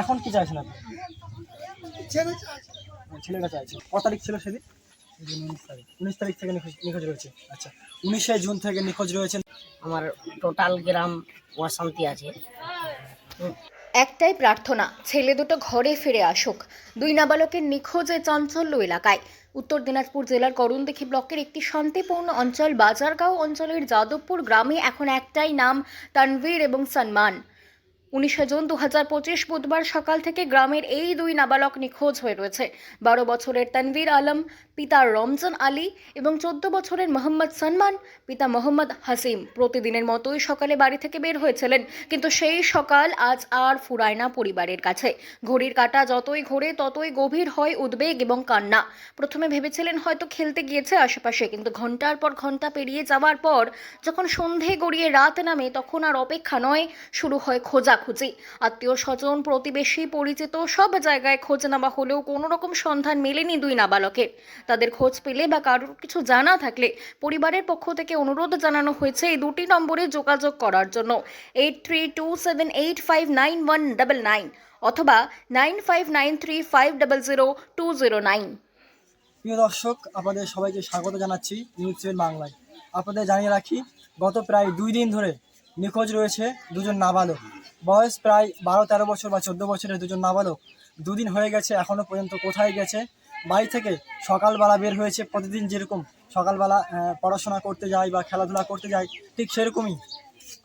এখন কি চাইছেন আপনি? ছেলেটা চাইছে ক তারিখ ছিল সেদিন? উনিশ তারিখ। থেকে নিখোঁজ রয়েছে। আচ্ছা উনিশে জুন থেকে নিখোঁজ রয়েছেন। আমার টোটাল গ্রাম অশান্তি আছে। একটাই প্রার্থনা ছেলে দুটো ঘরে ফিরে আসুক। দুই নাবালকের নিখোঁজে চাঞ্চল্য এলাকায়। উত্তর দিনাজপুর জেলার করণদিঘি ব্লকের একটি শান্তিপূর্ণ অঞ্চল বাজারগাঁও অঞ্চলের যাদবপুর গ্রামে এখন একটাই নাম তানভীর এবং সন্মান। উনিশে জুন দু হাজার পঁচিশ বুধবার সকাল থেকে গ্রামের এই দুই নাবালক নিখোঁজ হয়ে রয়েছে। বারো বছরের তানভীর আলম, পিতা রমজান আলী এবং চোদ্দ বছরের মোহাম্মদ সলমান পিতা মোহাম্মদ হাসিম প্রতিদিনের মতোই সকালে বাড়ি থেকে বের হয়েছিলেন, কিন্তু সেই সকাল আজ আর ফুরায় না পরিবারের কাছে। ঘড়ির কাঁটা যতই ঘোরে, ততই গভীর হয় উদ্বেগ এবং কান্না। প্রথমে ভেবেছিলেন হয়তো খেলতে গিয়েছে আশেপাশে, কিন্তু ঘণ্টার পর ঘণ্টা পেরিয়ে যাওয়ার পর যখন সন্ধে গড়িয়ে রাত নামে, তখন আর অপেক্ষা নয়, শুরু হয় খোঁজাখুঁজি আত্মীয় স্বজন, প্রতিবেশী, পরিচিত সব জায়গায় খোঁজ নেওয়া হলেও কোনো রকম সন্ধান মেলেনি দুই নাবালকের। তাদের খোঁজ পেলে বা কারোর কিছু জানা থাকলে পরিবারের পক্ষ থেকে অনুরোধ জানানো হয়েছে এই দুটি নম্বরে যোগাযোগ করার জন্য। Eight three two seven eight five nine one double nine অথবা nine five nine three five double zero two zero nine প্রিয় দর্শক, আপনাদের সবাইকে স্বাগত জানাচ্ছি নিউজ সেভেন বাংলায়। আপনাদের জানিয়ে রাখি, গত প্রায় দুই দিন ধরে নিখোঁজ রয়েছে দুজন নাবালক। বয়স প্রায় বারো, তেরো বছর বা চোদ্দ বছরের দুজন নাবালক দুদিন হয়ে গেছে এখনও পর্যন্ত কোথায় গেছে? বাড়ি থেকে সকালবেলা বের হয়েছে, প্রতিদিন যেরকম সকালবেলা পড়াশোনা করতে যায় বা খেলাধুলা করতে যায়, ঠিক সেরকমই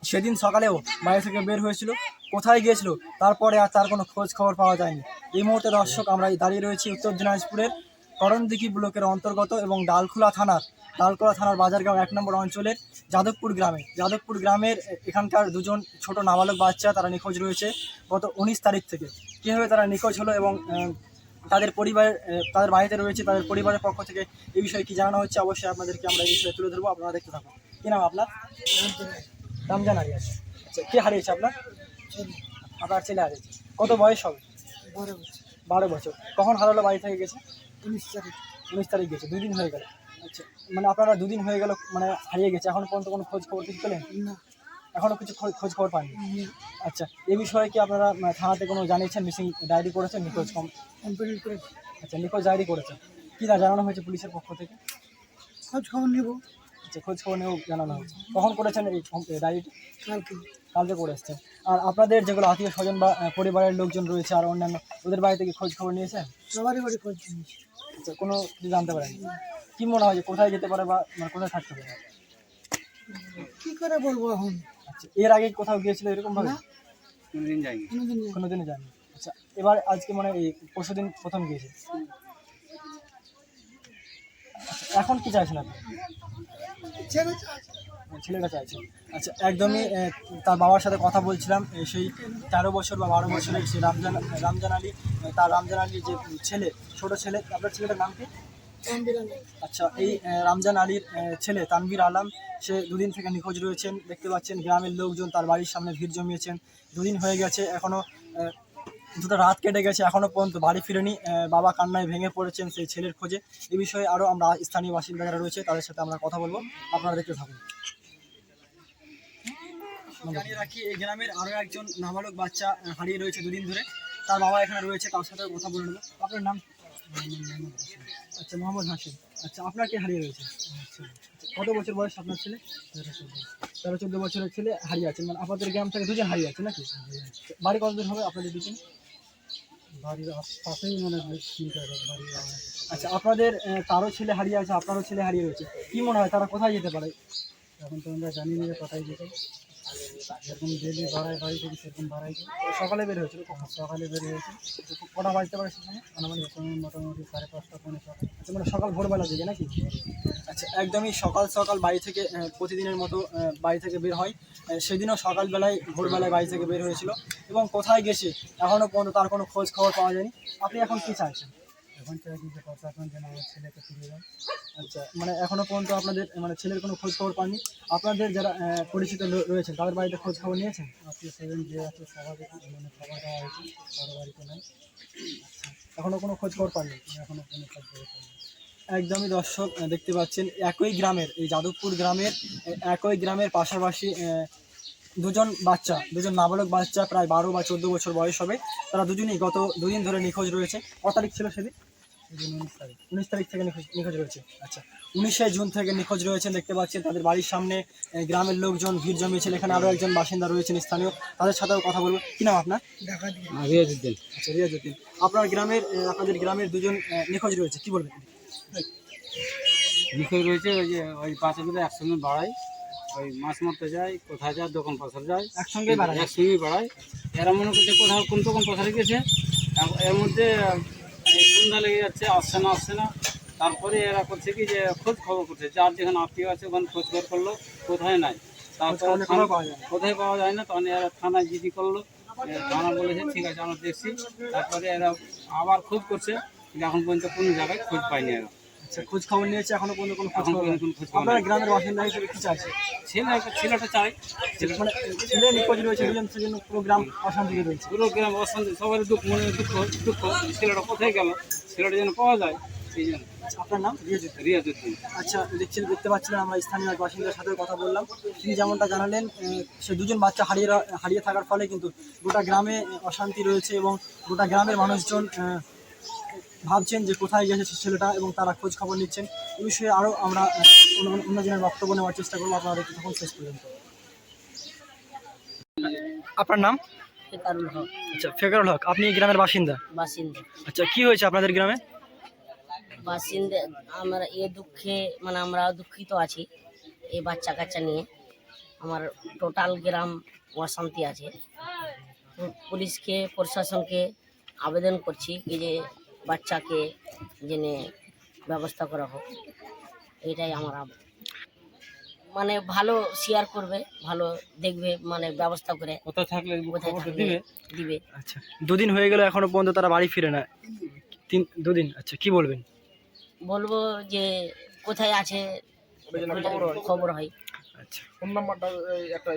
সেদিন সকালেও বাড়ি থেকে বের হয়েছিল, কোথায় গিয়েছিল, তারপরে আর তার কোনো খোঁজ খবর পাওয়া যায়নি। এই মুহূর্তে দর্শক, আমরা দাঁড়িয়ে রয়েছি উত্তর দিনাজপুরের করণদিঘি ব্লকের অন্তর্গত এবং ডালখোলা থানার ডালখোলা থানার বাজারগাঁও এক নম্বর অঞ্চলের যাদবপুর গ্রামে। যাদবপুর গ্রামের এখানকার দুজন ছোট নাবালক বাচ্চা তারা নিখোঁজ রয়েছে গত উনিশ তারিখ থেকে। কীভাবে তারা নিখোঁজ হলো এবং তাদের পরিবারের তাদের বাড়িতে রয়েছে তাদের পরিবারের পক্ষ থেকে এই বিষয়ে কি জানানো হচ্ছে অবশ্যই আপনাদেরকে আমরা এই বিষয়ে তুলে ধরবো। আপনারা দেখতে থাকুন। কী নাম আপনার? রমজান আছে আচ্ছা কে হারিয়েছে আপনার? আপনার ছেলে হারিয়েছে। কত বয়স হবে? বারো বছর। বারো বছর। কখন হারালো বাড়ি থেকে গেছে? উনিশ তারিখ। উনিশ তারিখ গেছে। দুই দিন হয়ে গেল। মানে আপনারা দুদিন হয়ে গেল মানে হারিয়ে গেছে। এখন পর্যন্ত কোনো খোঁজ খবর কিছু পেলেন? এখনও কিছু খোঁজ খবর পাননি? আচ্ছা এ বিষয়ে কি আপনারা থানাতে কোনো জানিয়েছেন? মিসিং ডায়েরি করেছেন? নিখোঁজ কম কমপ্লিট করে আচ্ছা নিখোঁজ ডায়েরি করেছেন। কী না জানানো হয়েছে পুলিশের পক্ষ থেকে? খোঁজ খবর নেব। আচ্ছা খোঁজ খবর নিয়েও জানানো হয়েছে। কখন করেছেন এই ডায়েরিটি? কালকে। কালকে করে এসছেন। আর আপনাদের যেগুলো আত্মীয় স্বজন বা পরিবারের লোকজন রয়েছে আর অন্যান্য ওদের বাড়ি থেকে খোঁজ খবর নিয়েছেন? সবারই বাড়ি খোঁজ নিয়েছি। আচ্ছা কোনো কিছু জানতে পারেন কি মনে হয় যে কোথায় যেতে পারে বা মানে কোথায় থাকতে পারে? কী করে বলব এখন? আচ্ছা এর আগে কোথাও গিয়েছিল এরকম ভাবে? না। কোনোদিন যাইনি। কোনোদিনও যায়নি। আচ্ছা এবার আজকে মানে এই পরশু দিন প্রথম গিয়েছে? আচ্ছা, এখন কি চাইছেন আপনি? ছেলে চায় ছেলেটা চাইছেন আচ্ছা একদমই তার বাবার সাথে কথা বলছিলাম সেই তেরো বছর বা বারো বছরের সেই রামজান রামজান আলী তার রামজান আলীর যে ছেলে ছোট ছেলে আপনার ছেলেটার নাম কি। আচ্ছা এই রামজান আলীর ছেলে তানভীর আলম, সে দুদিন থেকে নিখোঁজ রয়েছেন, দেখতে পাচ্ছেন গ্রামের লোকজন তার বাড়ির সামনে ভিড় জমিয়েছেন। দুদিন হয়ে গেছে এখনও দুটো রাত কেটে গেছে এখনও পর্যন্ত বাড়ি ফিরেনি বাবা কান্নায় ভেঙে পড়েছেন সেই ছেলের খোঁজে। এই বিষয়ে আরও আমরা স্থানীয় বাসিন্দা যারা রয়েছে, তাদের সাথে আমরা কথা বলব, আপনারা দেখতে থাকুন। জানিয়ে রাখি, এই গ্রামের আরও একজন নাবালক বাচ্চা হারিয়ে রয়েছে দুদিন ধরে। তার বাবা এখানে রয়েছে, তার সাথে কথা বলে নেব। আপনার নাম? আচ্ছা মোহাম্মদ হাসিম আচ্ছা আপনার কে হারিয়ে রয়েছে? কত বছর বয়স আপনার ছেলে? তেরো চোদ্দ বছরের ছেলে হারিয়ে আছেন মানে আপনাদের গ্রাম থেকে দুজন হারিয়ে আছে নাকি? বাড়ি কতদিন হবে আপনাদের দুজন? বাড়ির পাশেই মনে হয় বাড়ি। আচ্ছা আপনাদের তারও ছেলে হারিয়ে আছে আপনারও ছেলে হারিয়ে রয়েছে। কি মনে হয় তারা কোথায় যেতে পারে? এখন তো আমরা জানি না কোথায় যেতে। যেরকম ডেলি বাড়ায় বাড়ি থেকে সেরকম বাড়াই সকালে বের হয়েছিল কখন সকালে বের হয়েছে কটা বাজতে পারে সেখানে? মানে মোটামুটি সাড়ে পাঁচটা, পৌনে ছটা। আচ্ছা মানে সকাল ভোরবেলা দিকে নাকি? আচ্ছা একদমই সকাল সকাল বাড়ি থেকে প্রতিদিনের মতো বাড়ি থেকে বের হয়। সেদিনও সকালবেলায়, ভোরবেলায় বাড়ি থেকে বের হয়েছিল। এবং কোথায় গেছে এখনও পর্যন্ত তার কোনো খোঁজ খবর পাওয়া যায়নি। আপনি এখন কি চাইছেন? এখন চাইছি যে প্রশাসন যেন আমার ছেলেকে ফিরিয়ে দেয়। আচ্ছা মানে এখনও পর্যন্ত আপনাদের মানে ছেলের কোনো খোঁজ খবর পাননি? আপনাদের যারা পরিচিত রয়েছেন তাদের বাড়িতে খোঁজ খবর নিয়েছেন? আত্মীয় স্বজন যে আছে সবাইকে মানে খাবার দেওয়া হয়েছে কারও বাড়িতে নেই। এখনও কোনো খোঁজ খবর পাননি এখনও কোনো খোঁজ খবর পাইনি একদমই দর্শক দেখতে পাচ্ছেন একই গ্রামের এই যাদবপুর গ্রামের একই গ্রামের পাশাপাশি দুজন বাচ্চা দুজন নাবালক বাচ্চা প্রায় বারো বা চোদ্দ বছর বয়স হবে। তারা দুজনেই গত দুদিন ধরে নিখোঁজ রয়েছে। ক তারিখ ছিল সেদিন? উনিশ তারিখ উনিশ তারিখ থেকে নিখোঁজ নিখোঁজ রয়েছে। আচ্ছা উনিশে জুন থেকে নিখোঁজ রয়েছেন দেখতে পাচ্ছেন তাদের বাড়ির সামনে গ্রামের লোকজন ভিড় জমিয়েছেন। এখানে আরও একজন বাসিন্দা রয়েছেন স্থানীয়। তাদের সাথেও কথা বলব। কি নাম আপনার? রিয়াজুদ্দিন। আচ্ছা রিয়াজুদ্দিন। আপনার গ্রামের আপনাদের গ্রামের দুজন নিখোঁজ রয়েছে। কি বলবেন? নিখোঁজ রয়েছে ওই যে ওই বাচ্চাগুলো একসঙ্গে বাড়ায়। ওই মাছ মারতে যায় কোথায় যায় দোকান পাশার যায়। একসঙ্গেই বাড়ায়? একসঙ্গেই বাড়ায়। এরা মনে করছে কোথাও কোন দোকান পাশারে গেছে। এর- মধ্যে সন্ধ্যা লেগে যাচ্ছে আসছে না আসছে না। তারপরে এরা করছে কি যে খোঁজ খবর করছে। যার যেখানে আত্মীয় আছে ওখানে খোঁজ খবর করল কোথায় নাই। তারপর কোথায় পাওয়া যায় না তখন এরা থানায় জিডি করল। থানা বলেছে ঠিক আছে আমরা দেখছি। তারপরে এরা আবার খোঁজ করছে এখন পর্যন্ত কোনো জায়গায় খোঁজ পায়নি এরা। আচ্ছা খোঁজ খবর নিয়েছে এখনও কোনো। কোনো খোঁজ খবর আপনারা গ্রামের বাসিন্দা হিসেবে কি চাইছে ছেলে ছেলেটা চাই। মানে ছেলে নিখোঁজ রয়েছে দুজন সেজন্য পুরো গ্রাম অশান্তিতে রয়েছে। পুরো গ্রাম অশান্তি সবার দুঃখ মনে দুঃখ দুঃখ। ছেলেটা কোথায় গেল? ছেলেটা যেন পাওয়া যায় সেই জন্য। আচ্ছা, আপনার নাম? রিয়াজুদ্দিন। আচ্ছা দেখছিলেন দেখতে পাচ্ছিলেন আমরা স্থানীয় এক বাসিন্দার সাথে কথা বললাম। তিনি যেমনটা জানালেন সে দুজন বাচ্চা হারিয়ে হারিয়ে থাকার ফলে কিন্তু গোটা গ্রামে অশান্তি রয়েছে এবং গোটা গ্রামের মানুষজন ভাবছেন যে কোথায় গেছে ছেলেটা এবং তারা খোঁজ খবর নিচ্ছেন এ বিষয়ে আরও আমরা অন্য- অন্যজনের বক্তব্য নেওয়ার চেষ্টা করব। আপনারা দেখতে তখন শেষ পর্যন্ত। আপনার নাম? কারণ হক। আচ্ছা ফেকারুল হক আপনি এই গ্রামের বাসিন্দা? বাসিন্দা। আচ্ছা কি হয়েছে আপনাদের গ্রামে? বাসিন্দা আমরা এ দুঃখে মানে আমরা দুঃখিত আছি এই বাচ্চা কাচ্চা নিয়ে। আমার টোটাল গ্রাম অশান্তি আছে। পুলিশকে প্রশাসনকে আবেদন করছি যে বাচ্চাকে জেনে ব্যবস্থা করা হোক। এটাই আমার মানে ভালো শেয়ার করবে ভালো দেখবে মানে ব্যবস্থা করে কোথায় থাকলে থাকলে দিবে? দিবে। আচ্ছা দুদিন হয়ে গেল এখনও পর্যন্ত তারা বাড়ি ফিরে না। তিন দুদিন আচ্ছা কি বলবেন? বলব যে কোথায় আছে খবর হয়। আচ্ছা। ফোন নাম্বারটা একটা